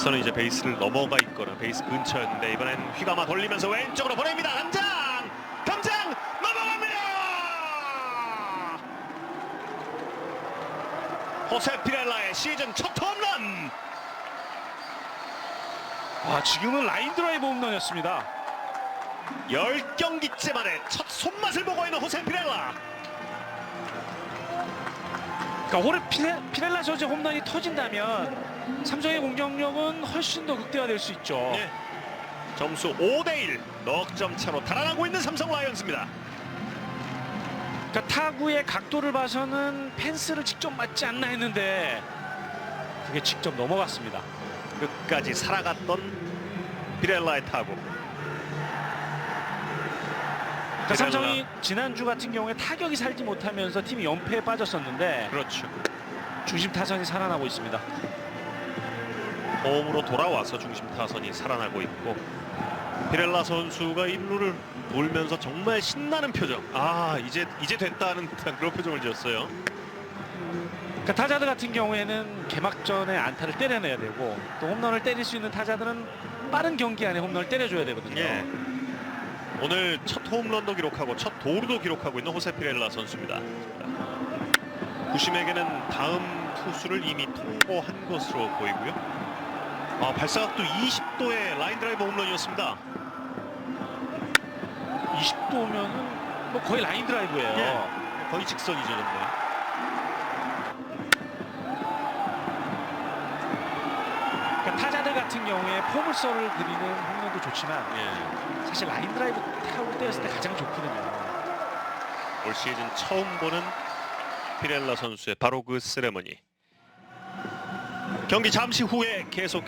앞서는 이제 베이스를 넘어가 있거나 베이스 근처였는데 이번엔 휘감아 돌리면서 왼쪽으로 보냅니다. 당장! 당장! 넘어갑니다! 호세 피렐라의 시즌 첫 홈런! 아, 지금은 라인 드라이브 홈런이었습니다. 10경기째 만에 첫 손맛을 보고 있는 호세 피렐라. 그러니까 호르 피레, 피렐라 선수의 홈런이 터진다면 삼성의 공격력은 훨씬 더 극대화될 수 있죠. 네. 점수 5대1 넉점 차로 달아나고 있는 삼성 라이언스입니다. 그러니까 타구의 각도를 봐서는 펜스를 직접 맞지 않나 했는데 그게 직접 넘어갔습니다. 끝까지 살아갔던 피렐라의 타구. 그러니까 삼성이 지난주 같은 경우에 타격이 살지 못하면서 팀이 연패에 빠졌었는데 그렇죠. 중심 타선이 살아나고 있습니다. 홈으로 돌아와서 중심 타선이 살아나고 있고 피렐라 선수가 1루를 돌면서 정말 신나는 표정. 아 이제 이제 됐다는 듯한 그런 표정을 지었어요. 그러니까 타자들 같은 경우에는 개막전에 안타를 때려내야 되고 또 홈런을 때릴 수 있는 타자들은 빠른 경기 안에 홈런을 때려줘야 되거든요. 예. 오늘 첫 홈런도 기록하고 첫 도루도 기록하고 있는 호세 피렐라 선수입니다. 구심에게는 다음 투수를 이미 통보한 것으로 보이고요. 아, 발사각도 20도의 라인 드라이브 홈런이었습니다. 20도면은 뭐 거의 라인 드라이브예요. 예. 거의 직선이죠, 정말. 그러니까 타자들 같은 경우에 포물선을 그리는 홈런도 좋지만 예. 사실 라인 드라이브 타고 때렸을 때 가장 좋거든요. 올 시즌 처음 보는 피렐라 선수의 바로 그 세레머니. 경기 잠시 후에 계속